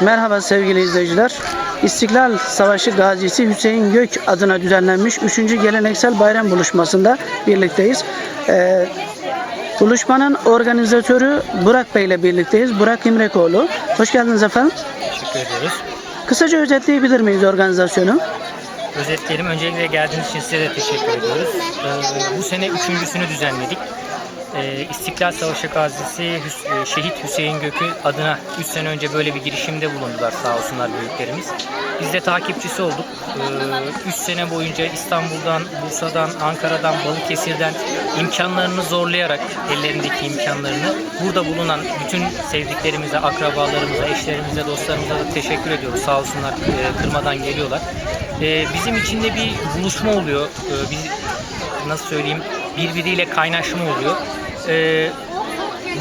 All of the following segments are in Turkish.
Merhaba sevgili izleyiciler. İstiklal Savaşı gazisi Hüseyin Gök adına düzenlenmiş 3. geleneksel bayram buluşmasında birlikteyiz. Ee, buluşmanın organizatörü Burak Bey ile birlikteyiz. Burak İmrekoğlu. Hoş geldiniz efendim. Teşekkür ediyoruz. Kısaca özetleyebilir miyiz organizasyonu? Özetleyelim. Öncelikle geldiğiniz için size de teşekkür ediyoruz. Ee, bu sene üçüncüsünü düzenledik. Ee, İstiklal Savaşı gazisi Hüs- e, Şehit Hüseyin Gökü adına 3 sene önce böyle bir girişimde bulundular sağ olsunlar büyüklerimiz. Biz de takipçisi olduk. 3 sene boyunca İstanbul'dan, Bursa'dan, Ankara'dan, Balıkesir'den imkanlarını zorlayarak ellerindeki imkanlarını burada bulunan bütün sevdiklerimize, akrabalarımıza, eşlerimize, dostlarımıza da teşekkür ediyoruz. Sağ olsunlar e, kırmadan geliyorlar. E, bizim için de bir buluşma oluyor. E, biz nasıl söyleyeyim birbiriyle kaynaşma oluyor. E,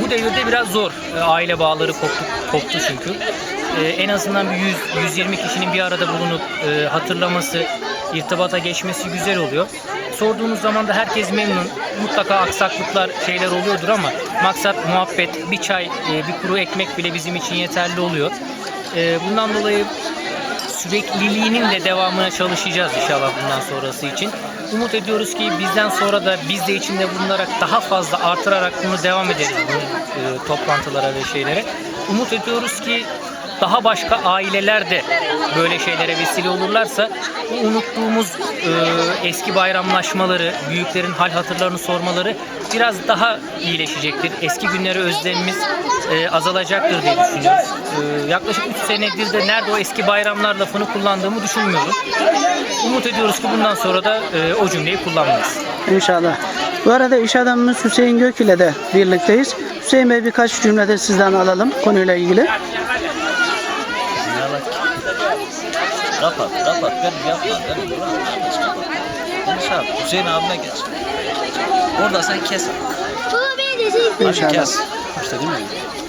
bu devirde biraz zor. E, aile bağları koptu, koptu çünkü. E, en azından bir 100-120 kişinin bir arada bulunup e, hatırlaması, irtibata geçmesi güzel oluyor. Sorduğunuz zaman da herkes memnun. Mutlaka aksaklıklar, şeyler oluyordur ama maksat muhabbet, bir çay, e, bir kuru ekmek bile bizim için yeterli oluyor. E, bundan dolayı sürekliliğinin de devamına çalışacağız inşallah bundan sonrası için. Umut ediyoruz ki bizden sonra da biz de içinde bulunarak daha fazla artırarak bunu devam ederiz bu e, toplantılara ve şeylere. Umut ediyoruz ki daha başka aileler de böyle şeylere vesile olurlarsa bu unuttuğumuz e, eski bayramlaşmaları, büyüklerin hal hatırlarını sormaları biraz daha iyileşecektir. Eski günlere özlemimiz e, azalacaktır diye düşünüyoruz. E, yaklaşık 3 senedir de nerede o eski bayramlar lafını kullandığımı düşünmüyorum. Umut ediyoruz ki bundan sonra da e, o cümleyi kullanmayız. İnşallah. Bu arada iş adamımız Hüseyin Gök ile de birlikteyiz. Hüseyin Bey birkaç cümlede sizden alalım konuyla ilgili. Kapat, kapat. Ben yapma. Ben kapat. Konuş abi. Hüseyin abime geç. Orada sen kes. Hadi kes. Başta değil mi?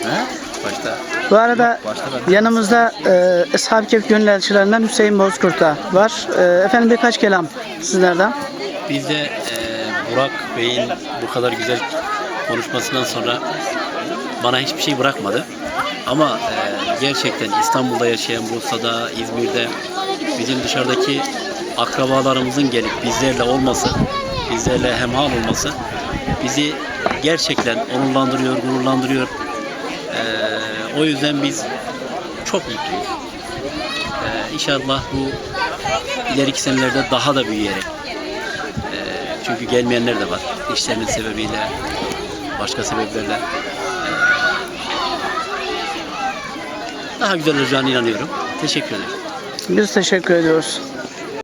He? Başta. Bu arada Başta ben. yanımızda e, Ashab-ı Kehf gönül elçilerinden Hüseyin Bozkurt da var. E, efendim birkaç kelam sizlerden. Biz de e, Burak Bey'in bu kadar güzel konuşmasından sonra bana hiçbir şey bırakmadı. Ama e, gerçekten İstanbul'da yaşayan, Bursa'da, İzmir'de bizim dışarıdaki akrabalarımızın gelip bizlerle olması, bizlerle hemhal olması bizi gerçekten onurlandırıyor, gururlandırıyor. E, o yüzden biz çok mutluyuz. E, inşallah bu ileriki senelerde daha da büyüyerek çünkü gelmeyenler de var. İşlerinin sebebiyle, başka sebeplerle. Daha güzel olacağına inanıyorum. Teşekkür ederim. Biz teşekkür ediyoruz.